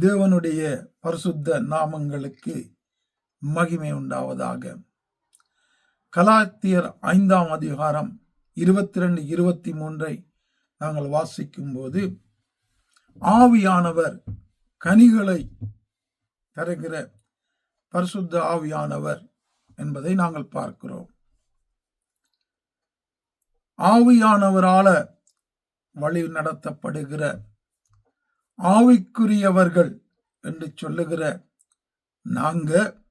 தேவனுடைய பரிசுத்த நாமங்களுக்கு மகிமை உண்டாவதாக. கலாத்தியர் ஐந்தாம் அதிகாரம் இருபத்தி ரெண்டு இருபத்தி மூன்றை நாங்கள் வாசிக்கும் போது ஆவியானவர் கனிகளை தருகிற பரிசுத்த ஆவியானவர் என்பதை நாங்கள் பார்க்கிறோம். ஆவியானவரால வழி நடத்தப்படுகிற ஆவிக்குரியவர்கள் என்று சொல்லுகிற நாங்க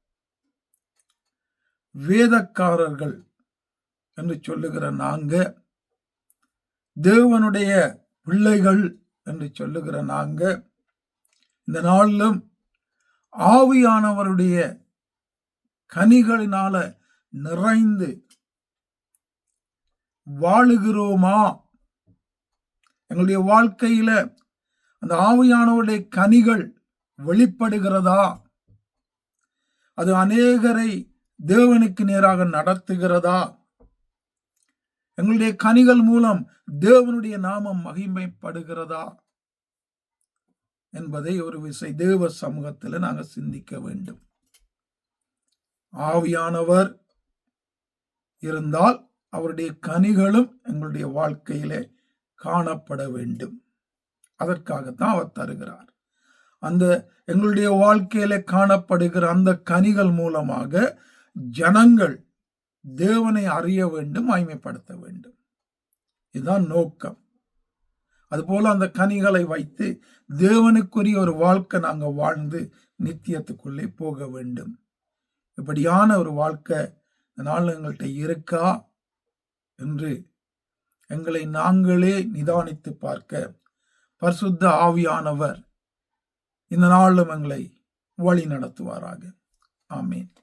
வேதக்காரர்கள் என்று சொல்லுகிற நாங்க தேவனுடைய பிள்ளைகள் என்று சொல்லுகிற நாங்க இந்த நாளிலும் ஆவியானவருடைய கனிகளினால நிறைந்து வாழுகிறோமா? எங்களுடைய வாழ்க்கையில அந்த ஆவியானவருடைய கனிகள் வெளிப்படுகிறதா? அது அநேகரை தேவனுக்கு நேராக நடத்துகிறதா? எங்களுடைய கனிகள் மூலம் தேவனுடைய நாமம் மகிமைப்படுகிறதா? என்பதை ஒரு விசை தேவ சமூகத்தில் நாங்கள் சிந்திக்க வேண்டும். ஆவியானவர் இருந்தால் அவருடைய கனிகளும் எங்களுடைய வாழ்க்கையிலே காணப்பட வேண்டும். அதற்காகத்தான் அவர் தருகிறார். அந்த எங்களுடைய வாழ்க்கையில காணப்படுகிற அந்த கனிகள் மூலமாக ஜனங்கள் தேவனை அறிய வேண்டும் அய்மைப்படுத்த வேண்டும். இதுதான் நோக்கம். அதுபோல அந்த கனிகளை வைத்து தேவனுக்குரிய ஒரு வாழ்க்கை நாங்கள் வாழ்ந்து நித்தியத்துக்குள்ளே போக வேண்டும். இப்படியான ஒரு வாழ்க்கை நாள் எங்கள்கிட்ட இருக்கா? என்று எங்களை நாங்களே நிதானித்து பார்க்க பரிசுத்த ஆவியானவர் இந்த நாளும் எங்களை வழி நடத்துவாராக. ஆமீன்.